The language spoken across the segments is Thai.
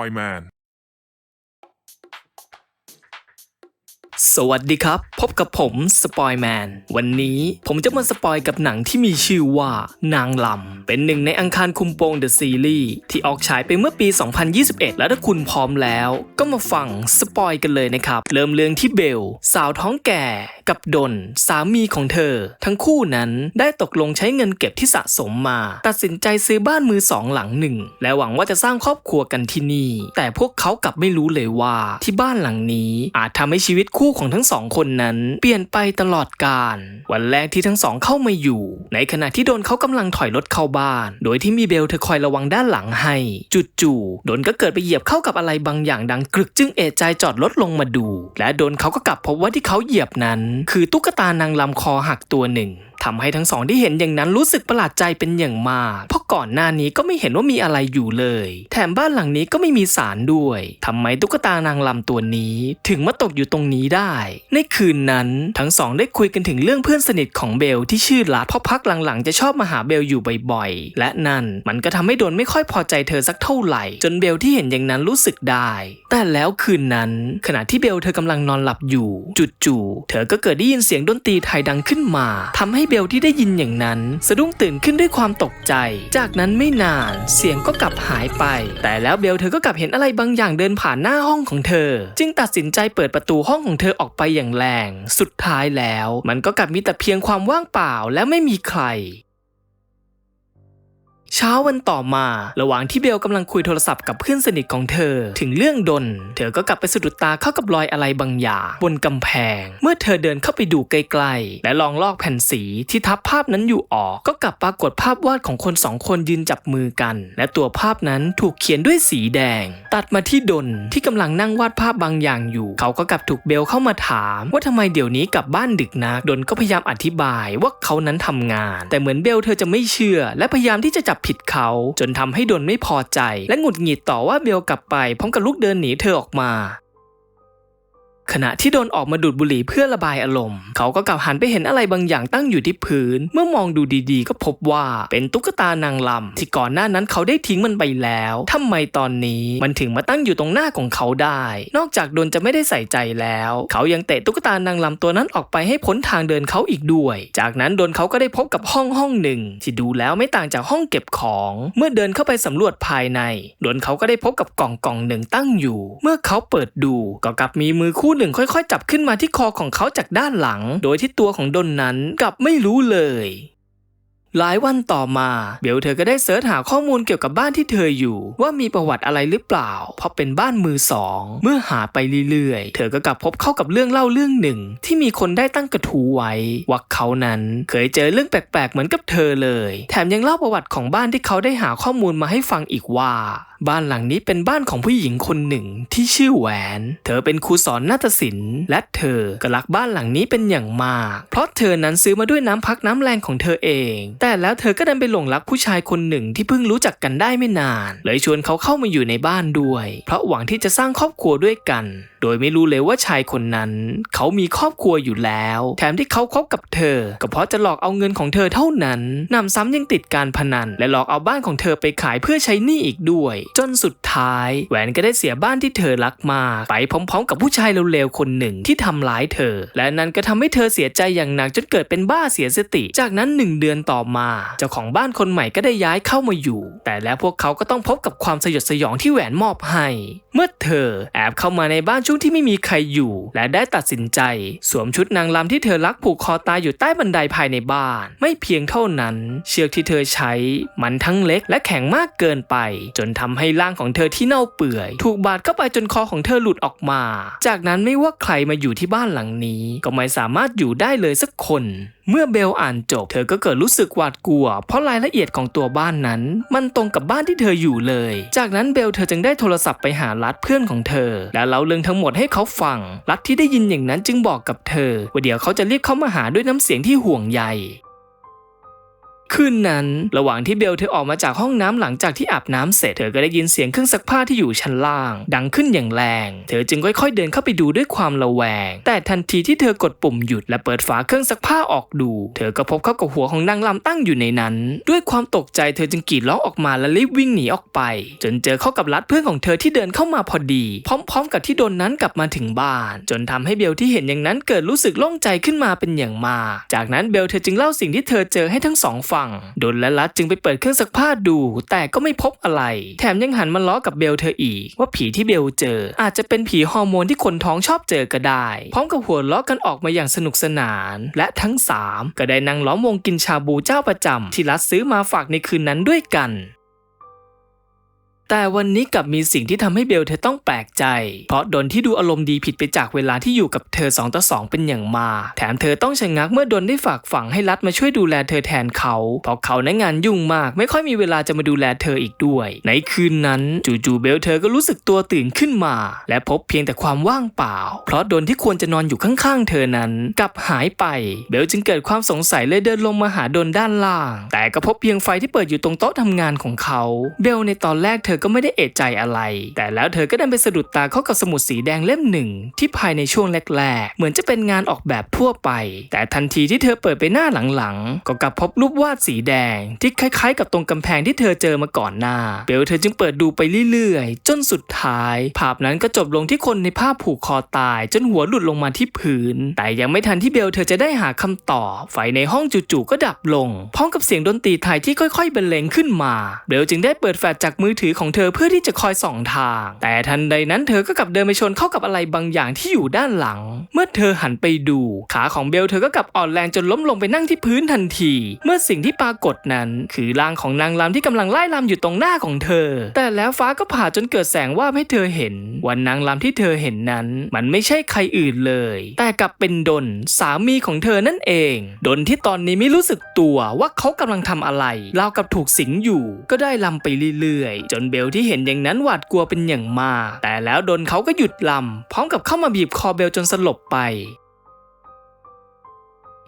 อ สวัสดีครับ พบกับผมสปอยแมน วันนี้ผมจะมาสปอยกับหนังที่มีชื่อว่า นางลำ เป็นหนึ่งในอังคารคุมโปงเดอะซีรีส์ที่ออกฉายไปเมื่อปี 2021 และถ้าคุณพร้อมแล้ว ก็มาฟังสปอยกันเลยนะครับ เริ่มเรื่องที่เบล สาวท้องแก่กับดน สามีของเธอ ทั้งคู่นั้นได้ตกลงใช้เงินเก็บที่สะสมมา ตัดสินใจซื้อบ้านมือสองหลังหนึ่ง และหวังว่าจะสร้างครอบครัวกันที่นี่ แต่พวกเขากลับไม่รู้เลยว่าที่บ้านหลังนี้อาจทำให้ชีวิตคู่ของทั้งสองคนนั้นเปลี่ยนไปตลอดกาลวันแรกที่ทั้งสองเข้ามาอยู่ ในขณะที่โดนเขากำลังถอยรถเข้าบ้าน โดยที่มีเบลเธอคอยระวังด้านหลังให้ จู่ๆโดนก็เกิดไปเหยียบเข้ากับอะไรบางอย่างดังกรึกจึงเอะใจจอดรถลงมาดู และโดนเขาก็กลับพบว่าที่เขาเหยียบนั้น คือตุ๊กตานางลำคอหักตัวหนึ่ง ทำให้ทั้งสองที่เห็นอย่างนั้นรู้สึกประหลาดใจเป็นอย่างมาก เพราะก่อนหน้านี้ก็ไม่เห็นว่ามีอะไรอยู่เลย แถมบ้านหลังนี้ก็ไม่มีสารด้วยทำไมตุ๊กตานางลำตัวนี้ ถึงมาตกอยู่ตรงนี้ได้ ในคืนนั้นทั้งสองได้คุยกันถึงเรื่องเพื่อนสนิทของเบลที่ชื่อลัดเพราะพักหลังๆ จะชอบมาหาเบลอยู่บ่อยๆ และนั่นมันก็ทำให้โดนไม่ค่อยพอใจเธอสักเท่าไหร่ จนเบลที่เห็นอย่างนั้นรู้สึกได้ แต่แล้วคืนนั้น ขณะที่เบลเธอกำลังนอนหลับอยู่ จู่ๆเธอก็เกิดได้ยินเสียงดนตรีไทยดังขึ้นมาทำให้เบบลที่ได้ยินอย่างนั้น สะดุ้งตื่นขึ้นด้วยความตกใจ จากนั้นไม่นานเสียงก็กลับหายไป แต่แล้วเบลเธอก็กลับเห็นอะไรบางอย่างเดินผ่านหน้าห้องของเธอ จึงตัดสินใจเปิดประตูห้องของเธอออกไปอย่างแรง สุดท้ายแล้ว มันก็กลับมีแต่เพียงความว่างเปล่าและไม่มีใคร เช้าวันต่อมาระหว่างที่เบลกำลังคุยโทรศัพท์กับเพื่อนสนิทของเธอ ถึงเรื่องดน เธอก็กลับไปสะดุดตาเข้ากับรอยอะไรบางอย่างบนกำแพง เมื่อเธอเดินเข้าไปดูใกล้ๆ และลองลอกแผ่นสีที่ทับภาพนั้นอยู่ออก ก็กลับปรากฏภาพวาดของคนสองคนยืนจับมือกัน และตัวภาพนั้นถูกเขียนด้วยสีแดง ตัดมาที่ดนที่กำลังนั่งวาดภาพบางอย่างอยู่ เขาก็กลับถูกเบลเข้ามาถาม ว่าทำไมเดี๋ยวนี้กลับบ้านดึกนักดนก็พยายามอธิบายว่าเขานั้นทำงาน แต่เหมือนเบลเธอจะไม่เชื่อ และพยายามที่จะจับผิดเขา จนทำให้ดนไม่พอใจ และหงุดหงิดต่อว่าเบลกลับไปพร้อมกับลุกเดินหนีเธอออกมา ขณะที่โดนออกมาดูดบุหรี่เพื่อระบายอารมณ์ เขาก็กลับหันไปเห็นอะไรบางอย่างตั้งอยู่ที่พื้น เมื่อมองดูดีๆ ก็พบว่าเป็นตุ๊กตานางลำที่ก่อนหน้านั้นเขาได้ทิ้งมันไปแล้วทำไมตอนนี้มันถึงมาตั้งอยู่ตรงหน้าของเขาได้ นอกจากโดนจะไม่ได้ใส่ใจแล้ว เขายังเตะตุ๊กตานางลำตัวนั้นออกไปให้พ้นทางเดินเขาอีกด้วย จากนั้นโดนเขาก็ได้พบกับห้องห้องหนึ่ง ที่ดูแล้วไม่ต่างจากห้องเก็บของ เมื่อเดินเข้าไปสำรวจภายในโดนเขาก็ได้พบกับกล่องกล่องหนึ่งตั้งอยู่ เมื่อเขาเปิดดูก็กลับมีมือคู่หนึ่งค่อยๆ จับขึ้นมาที่คอของเขาจากด้านหลัง โดยที่ตัวของดนนั้นกลับไม่รู้เลยหลายวันต่อมาเบลเธอก็ได้เสิร์ชหาข้อมูลเกี่ยวกับบ้านที่เธออยู่ ว่ามีประวัติอะไรหรือเปล่า เพราะเป็นบ้านมือสอง เมื่อหาไปเรื่อยๆ เธอก็กลับพบเข้ากับเรื่องเล่าเรื่องหนึ่ง ที่มีคนได้ตั้งกระทู้ไว้ว่าเขานั้น เคยเจอเรื่องแปลกๆเหมือนกับเธอเลย แถมยังเล่าประวัติของบ้านที่เขาได้หาข้อมูลมาให้ฟังอีกว่าบ้านหลังนี้เป็นบ้านของผู้หญิงคนหนึ่งที่ชื่อแหวน เธอเป็นครูสอนนาฏศิลป์และเธอก็รักบ้านหลังนี้เป็นอย่างมาก เพราะเธอนั้นซื้อมาด้วยน้ำพักน้ำแรงของเธอเอง แต่แล้วเธอก็ดันไปหลงรักผู้ชายคนหนึ่งที่เพิ่งรู้จักกันได้ไม่นาน เลยชวนเขาเข้ามาอยู่ในบ้านด้วย เพราะหวังที่จะสร้างครอบครัวด้วยกัน โดยไม่รู้เลยว่าชายคนนั้น เขามีครอบครัวอยู่แล้ว แถมที่เขาคบกับเธอ ก็เพราะจะหลอกเอาเงินของเธอเท่านั้นนำซ้ำยังติดการพนัน และหลอกเอาบ้านของเธอไปขายเพื่อใช้หนี้อีกด้วย จนสุดท้าย แหวนก็ได้เสียบ้านที่เธอรักมากไปพร้อมๆ กับผู้ชายเร็วๆคนหนึ่งที่ทำร้ายเธอ และนั่นก็ทำให้เธอเสียใจอย่างหนักจนเกิดเป็นบ้าเสียสติ จากนั้นหนึ่งเดือนต่อมา เจ้าของบ้านคนใหม่ก็ได้ย้ายเข้ามาอยู่ แต่แล้วพวกเขาก็ต้องพบกับความสยดสยองที่แหวนมอบให้ เมื่อเธอแอบเข้ามาในบ้านช่ววงที่ไม่มีใครอยู่ และได้ตัดสินใจ สวมชุดนางรำที่เธอรักผูกคอตายอยู่ใต้บันไดภายในบ้าน ไม่เพียงเท่านั้น เชือกที่เธอใช้ มันทั้งเล็กและแข็งมากเกินไป จนทำให้ร่างของเธอที่เน่าเปื่อย ถูกบาดเข้าไปจนคอของเธอหลุดออกมา จากนั้นไม่ว่าใครมาอยู่ที่บ้านหลังนี้ ก็ไม่สามารถอยู่ได้เลยสักคนเมื่อเบลอ่านจบ เธอก็เกิดรู้สึกหวาดกลัว เพราะรายละเอียดของตัวบ้านนั้น มันตรงกับบ้านที่เธออยู่เลย จากนั้นเบลเธอจึงได้โทรศัพท์ไปหารัดเพื่อนของเธอ และเล่าเรื่องทั้งหมดให้เขาฟัง รัดที่ได้ยินอย่างนั้นจึงบอกกับเธอว่าเดี๋ยวเขาจะเรียกเขามาหาด้วยน้ำเสียงที่ห่วงใย คืนนั้น ระหว่างที่เบลเธอออกมาจากห้องน้ำหลังจากที่อาบน้ำเสร็จเธอก็ได้ยินเสียงเครื่องซักผ้าที่อยู่ชั้นล่าง ดังขึ้นอย่างแรง เธอจึงค่อยๆเดินเข้าไปดูด้วยความระแวง แต่ทันทีที่เธอกดปุ่มหยุดและเปิดฝาเครื่องซักผ้าออกดู เธอก็พบเข้ากับหัวของนางลำตั้งอยู่ในนั้น ด้วยความตกใจเธอจึงกรีดร้องออกมาและรีบวิ่งหนีออกไป จนเจอเข้ากับรัดเพื่อนของเธอที่เดินเข้ามาพอดี พร้อม ๆ กับที่โดนนั้นกลับมาถึงบ้าน จนทำให้เบลที่เห็นอย่างนั้นเกิดรู้สึกโล่งใจขึ้นมาเป็นอย่างมาก จากนั้นเบลเธอจึงเล่าสิ่งที่เธอเจอให้ทั้งสองฟังดนและรัดจึงไปเปิดเครื่องซักผ้าดู แต่ก็ไม่พบอะไร แถมยังหันมาล้อกับเบลเธออีก ว่าผีที่เบลเจอ อาจจะเป็นผีฮอร์โมนที่คนท้องชอบเจอก็ได้ พร้อมกับหัวล้อกันออกมาอย่างสนุกสนาน และทั้งสามก็ได้นั่งล้อมวงกินชาบูเจ้าประจำที่รัดซื้อมาฝากในคืนนั้นด้วยกัน แต่วันนี้กลับมีสิ่งที่ทำให้เบลเธอต้องแปลกใจ เพราะดนที่ดูอารมณ์ดีผิดไปจากเวลาที่อยู่กับเธอ2ต่อ2เป็นอย่างมากแถมเธอต้องชะงักเมื่อดนได้ฝากฝังให้รัดมาช่วยดูแลเธอแทนเขา เพราะเขาในงานยุ่งมาก ไม่ค่อยมีเวลาจะมาดูแลเธออีกด้วย ในคืนนั้นจู่ๆเบลเธอก็รู้สึกตัวตื่นขึ้นมา และพบเพียงแต่ความว่างเปล่า เพราะดนที่ควรจะนอนอยู่ข้างๆ เธอนั้น กลับหายไป เบลจึงเกิดความสงสัยเลยเดินลงมาหาดนด้านล่าง แต่ก็พบเพียงไฟที่เปิดอยู่ตรงโต๊ะทำงานของเขา เบลในตอนแรกเธอก็ไม่ได้เอะใจอะไร แต่แล้วเธอก็ไดันไปสะดุดตาเข้ากับสมุดสีแดงเล่มหนึ่งที่ภายในช่วงแรกๆ เหมือนจะเป็นงานออกแบบทั่วไป แต่ทันทีที่เธอเปิดไปหน้าหลังๆ ก็กลับพบรูปวาดสีแดง ที่คล้ายๆ กับตรงกำแพงที่เธอเจอมาก่อนหน้า เบลเธอจึงเปิดดูไปเรื่อยๆ จนสุดท้าย ภาพนั้นก็จบลงที่คนในภาพผูกคอตาย จนหัวหลุดลงมาที่พื้น แต่ยังไม่ทันที่เบลเธอจะได้หาคำตอบไฟในห้องจู่ๆก็ดับลง พร้อมกับเสียงดนตรีไทยที่ค่อย ๆบรรเลงขึ้นมา เบลจึงได้เปิดแฟลชจากมือถือของเธอเพื่อที่จะคอยส่องทาง แต่ทันใดนั้นเธอก็กลับเดินไปชนเข้ากับอะไรบางอย่างที่อยู่ด้านหลัง เมื่อเธอหันไปดู ขาของเบลเธอก็กลับอ่อนแรงจนล้มลงไปนั่งที่พื้นทันที เมื่อสิ่งที่ปรากฏนั้น คือร่างของนางรำที่กำลังไล่รำอยู่ตรงหน้าของเธอ แต่แล้วฟ้าก็ผ่าจนเกิดแสงว่าให้เธอเห็นวันนางรำที่เธอเห็นนั้น มันไม่ใช่ใครอื่นเลย แต่กลับเป็นดนสามีของเธอนั่นเอง ดนที่ตอนนี้ไม่รู้สึกตัวว่าเขากำลังทำอะไรเรากับถูกสิงอยู่ ก็ได้ลำไปเรื่อยๆ จนเบบลที่เห็นอย่างนั้นหวาดกลัวเป็นอย่างมาก แต่แล้วดนเขาก็หยุดลำพร้อมกับเข้ามาบีบคอเบลจนสลบไป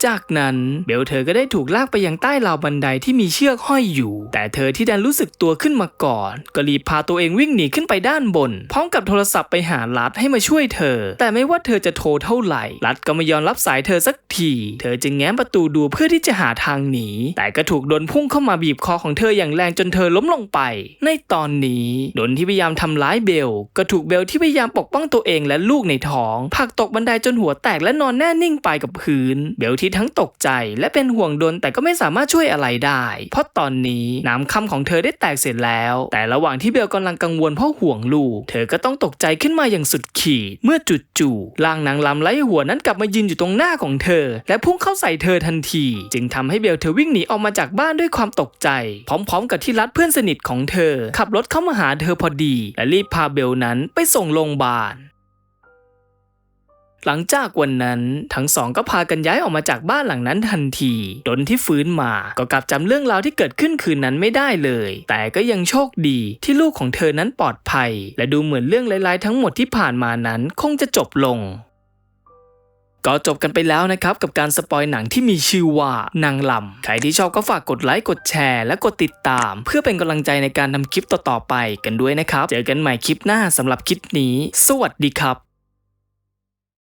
จากนั้นเบลเธอก็ได้ถูกลากไปยังใต้ราวบันไดที่มีเชือกห้อยอยู่ แต่เธอที่ดันรู้สึกตัวขึ้นมาก่อน ก็รีบพาตัวเองวิ่งหนีขึ้นไปด้านบน พร้อมกับโทรศัพท์ไปหารัดให้มาช่วยเธอ แต่ไม่ว่าเธอจะโทรเท่าไหร่รัดก็ไม่ยอมรับสายเธอสักที เธอจึงแง้มประตูดูเพื่อที่จะหาทางหนีแต่ก็ถูกดนพุ่งเข้ามาบีบคอของเธออย่างแรงจนเธอล้มลงไป ในตอนนี้ดนที่พยายามทำร้ายเบล ก็ถูกเบลที่พยายามปกป้องตัวเองและลูกในท้องผลักตกบันไดจนหัวแตกและนอนแน่นิ่งไปกับพื้น เบลที่ทั้งตกใจและเป็นห่วงดนแต่ก็ไม่สามารถช่วยอะไรได้ เพราะตอนนี้น้ำคำของเธอได้แตกเสร็จแล้ว แต่ระหว่างที่เบลกำลังกังวลเพราะห่วงลูก เธอก็ต้องตกใจขึ้นมาอย่างสุดขีด เมื่อจู่ๆร่างนางลำไร้หัวนั้นกลับมายืนอยู่ตรงหน้าของเธอ และพุ่งเข้าใส่เธอทันที จึงทำให้เบลเธอวิ่งหนีออกมาจากบ้านด้วยความตกใจ พร้อมๆ กับที่รัดเพื่อนสนิทของเธอ ขับรถเข้ามาหาเธอพอดี และรีบพาเบลนั้นไปส่งโรงพยาบาล หลังจากวันนั้นทั้งสองก็พากันย้ายออกมาจากบ้านหลังนั้นทันทีดนที่ฟื้นมาก็กลับจำเรื่องราวที่เกิดขึ้นคืนนั้นไม่ได้เลย แต่ก็ยังโชคดีที่ลูกของเธอนั้นปลอดภัย และดูเหมือนเรื่องร้ายๆทั้งหมดที่ผ่านมานั้นคงจะจบลงก็จบกันไปแล้วนะครับ กับการสปอยหนังที่มีชื่อว่านางลำ ใครที่ชอบก็ฝากกดไลค์กดแชร์ และกดติดตาม เพื่อเป็นกำลังใจในการทำคลิปต่อๆไปกันด้วยนะครับ เจอกันใหม่คลิปหน้าสำหรับคลิปนี้ สวัสดีครับ